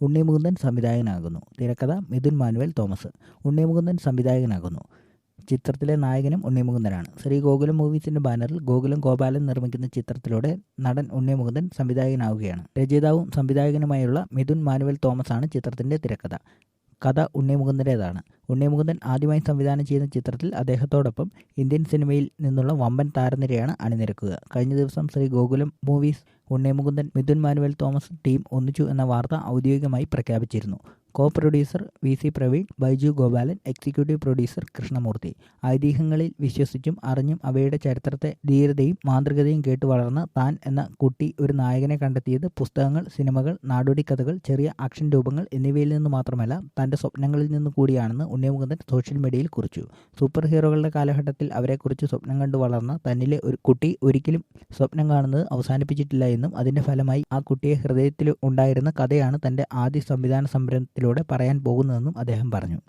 ഉണ്ണിമുകുന്ദൻ സംവിധായകനാകുന്നു. തിരക്കഥ മിഥുൻ മാനുവൽ തോമസ്. ഉണ്ണിമുകുന്ദൻ സംവിധായകനാകുന്നു. ചിത്രത്തിലെ നായകനും ഉണ്ണിമുകുന്ദനാണ്. ശ്രീ ഗോകുലം മൂവീസിന്റെ ബാനറിൽ ഗോകുലം ഗോപാലൻ നിർമ്മിക്കുന്ന ചിത്രത്തിലൂടെ നടൻ ഉണ്ണിമുകുന്ദൻ സംവിധായകനാവുകയാണ്. രചയിതാവും സംവിധായകനുമായുള്ള മിഥുൻ മാനുവൽ തോമസ് ആണ് ചിത്രത്തിന്റെ തിരക്കഥ. കഥ ഉണ്ണിമുകുന്ദന്റേതാണ് ഉണ്ണിമുകുന്ദൻ ആദ്യമായി സംവിധാനം ചെയ്യുന്ന ചിത്രത്തിൽ അദ്ദേഹത്തോടൊപ്പം ഇന്ത്യൻ സിനിമയിൽ നിന്നുള്ള വമ്പൻ താരനിരയാണ് അണിനിരക്കുക. കഴിഞ്ഞ ദിവസം ശ്രീ ഗോകുലം മൂവീസ് ഉണ്ണിമുകുന്ദൻ മിഥുൻ മാനുവൽ തോമസ് ടീം ഒന്നിച്ചു എന്ന വാർത്ത ഔദ്യോഗികമായി പ്രഖ്യാപിച്ചിരുന്നു. Co producer V C Praveen Baiju Gopalan executive producer Krishnamoorthy. ഐതിഹ്യങ്ങളിൽ വിശ്വസിച്ചും അറിഞ്ഞും അവയുടെ ചരിത്രത്തെ ധീരതയും മാന്ത്രികതയും കേട്ടു വളർന്ന താൻ എന്ന കുട്ടി ഒരു നായകനെ കണ്ടെത്തിയത് പുസ്തകങ്ങൾ സിനിമകൾ നാടോടി കഥകൾ ചെറിയ ആക്ഷൻ രൂപങ്ങൾ എന്നിവയിൽ നിന്ന് മാത്രമല്ല തന്റെ സ്വപ്നങ്ങളിൽ നിന്ന് കൂടിയാണെന്ന് ഉണ്ണിമുകുന്ദൻ സോഷ്യൽ മീഡിയയിൽ കുറിച്ചു. സൂപ്പർ ഹീറോകളുടെ കാലഘട്ടത്തിൽ അവരെക്കുറിച്ച് സ്വപ്നം കണ്ടു വളർന്ന തന്നിലെ ഒരു കുട്ടി ഒരിക്കലും സ്വപ്നം കാണുന്നത് അവസാനിപ്പിച്ചിട്ടില്ല എന്നും അതിന്റെ ഫലമായി ആ കുട്ടിയെ ഹൃദയത്തിൽ ഉണ്ടായിരുന്ന കഥയാണ് തന്റെ ആദ്യ സംവിധാന സംരംഭത്തിലൂടെ പറയാൻ പോകുന്നതെന്നും അദ്ദേഹം പറഞ്ഞു.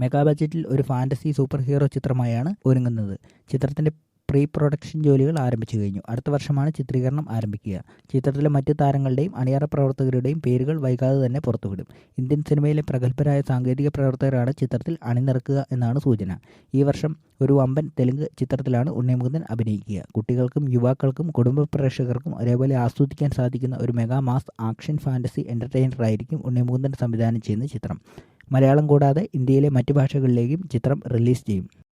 മെഗാ ബജറ്റിൽ ഒരു ഫാന്റസി സൂപ്പർ ഹീറോ ചിത്രമായാണ് ഒരുങ്ങുന്നത്. ചിത്രത്തിന്റെ പ്രീ പ്രൊഡക്ഷൻ ജോലികൾ ആരംഭിച്ചു കഴിഞ്ഞു. അടുത്ത വർഷമാണ് ചിത്രീകരണം ആരംഭിക്കുക. ചിത്രത്തിലെ മറ്റ് താരങ്ങളുടെയും അണിയറ പ്രവർത്തകരുടെയും പേരുകൾ വൈകാതെ തന്നെ പുറത്തുവിടും. ഇന്ത്യൻ സിനിമയിലെ പ്രഗത്ഭരായ സാങ്കേതിക പ്രവർത്തകരാണ് ചിത്രത്തിൽ അണിനിറക്കുക എന്നാണ് സൂചന. ഈ വർഷം ഒരു വമ്പൻ തെലുങ്ക് ചിത്രത്തിലാണ് ഉണ്ണിമുകുന്ദൻ അഭിനയിക്കുക. കുട്ടികൾക്കും യുവാക്കൾക്കും കുടുംബ പ്രേക്ഷകർക്കും ഒരേപോലെ ആസ്വദിക്കാൻ സാധിക്കുന്ന ഒരു മെഗാ മാസ് ആക്ഷൻ ഫാന്റസി എന്റർടൈനറായിരിക്കും ഉണ്ണിമുകുന്ദൻ സംവിധാനം ചെയ്യുന്ന ചിത്രം. മലയാളം കൂടാതെ ഇന്ത്യയിലെ മറ്റു ഭാഷകളിലേക്കും ചിത്രം റിലീസ് ചെയ്യും.